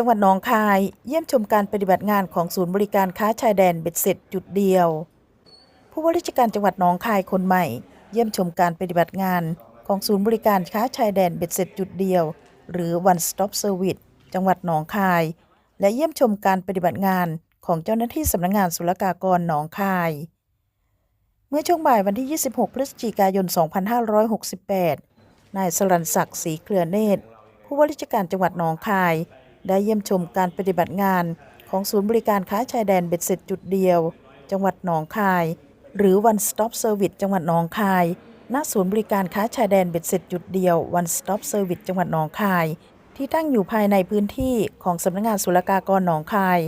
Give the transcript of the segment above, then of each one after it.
จังหวัดหนองคาย เยี่ยมชมการปฏิบัติงานของศูนย์บริการค้าชายแดนเบ็ดเสร็จจุดเดียว ผู้ว่าราชการจังหวัดหนองคายคนใหม่ เยี่ยมชมการปฏิบัติงานของศูนย์บริการค้าชายแดนเบ็ดเสร็จจุดเดียว หรือ one stop service จังหวัดหนองคาย และเยี่ยมชมการปฏิบัติงานของเจ้าหน้าที่สำนักงานศุลกากรหนองคาย เมื่อช่วงบ่ายวันที่ 26 พฤศจิกายน 2568 นายสรันศักดิ์ศรีเครือเนตรผู้ว่าราชการจังหวัดหนองคาย ได้เยี่ยมชมการปฏิบัติงานของศูนย์บริการค้าชายแดนเบ็ดเสร็จจุดเดียว จังหวัดหนองคาย หรือ One Stop Service จังหวัดหนองคาย ณ ศูนย์บริการค้าชายแดนเบ็ดเสร็จจุดเดียว One Stop Service จังหวัดหนองคาย ที่ตั้งอยู่ภายในพื้นที่ของสำนักงานศุลกากรหนองคาย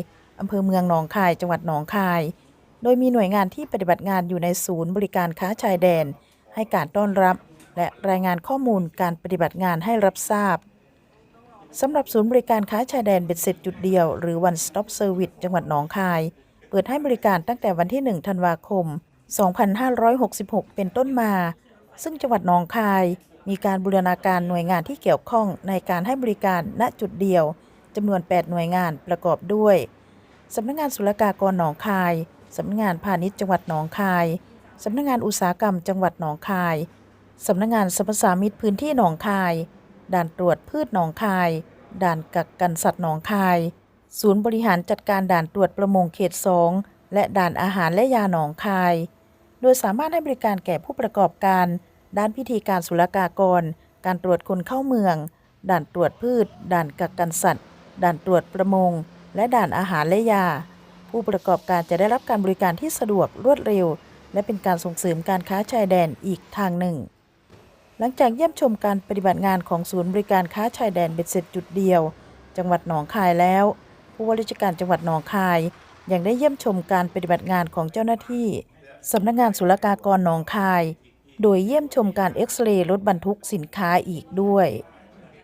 อำเภอเมืองหนองคาย จังหวัดหนองคาย โดยมีหน่วยงานที่ปฏิบัติงานอยู่ในศูนย์บริการค้าชายแดน ให้การต้อนรับ และรายงานข้อมูลการปฏิบัติงานให้รับทราบ สำหรับศูนย์บริการค้าชายแดนเบ็ดเสร็จจุดเดียว หรือ One Stop Service จังหวัดหนองคาย เปิดให้บริการตั้งแต่วันที่ 1 ธันวาคม 2566 เป็นต้นมา ซึ่งจังหวัดหนองคาย มีการบูรณาการหน่วยงานที่เกี่ยวข้องในการให้บริการณจุดเดียวจำนวน 8 หน่วยงานประกอบด้วยสำนักงานศุลกากรหนองคายสำนักงานพาณิชย์จังหวัดหนองคายสำนักงานอุตสาหกรรมจังหวัดหนองคายสำนักงานสรรพสามิตพื้นที่หนองคาย ด่านตรวจพืชหนองคาย ด่านกักกันสัตว์หนองคาย ศูนย์บริหารจัดการด่านตรวจประมงเขต2และด่านอาหารและยาหนองคาย โดยสามารถให้บริการแก่ผู้ประกอบการ ด้านพิธีการศุลกากร การตรวจคนเข้าเมือง ด่านตรวจพืช ด่านกักกันสัตว์ ด่านตรวจประมง และด่านอาหารและยา ผู้ประกอบการจะได้รับการบริการที่สะดวกรวดเร็ว และเป็นการส่งเสริมการค้าชายแดนอีกทางหนึ่ง หลังจากเยี่ยมชมการปฏิบัติงานของศูนย์บริการค้าชายแดนเบ็ดเสร็จจุดเดียว จังหวัดหนองคายแล้ว ผู้ว่าราชการจังหวัดหนองคาย ยังได้เยี่ยมชมการปฏิบัติงานของเจ้าหน้าที่สำนักงานศุลกากรหนองคาย โดยเยี่ยมชมการเอ็กซเรย์รถบรรทุกสินค้าอีกด้วย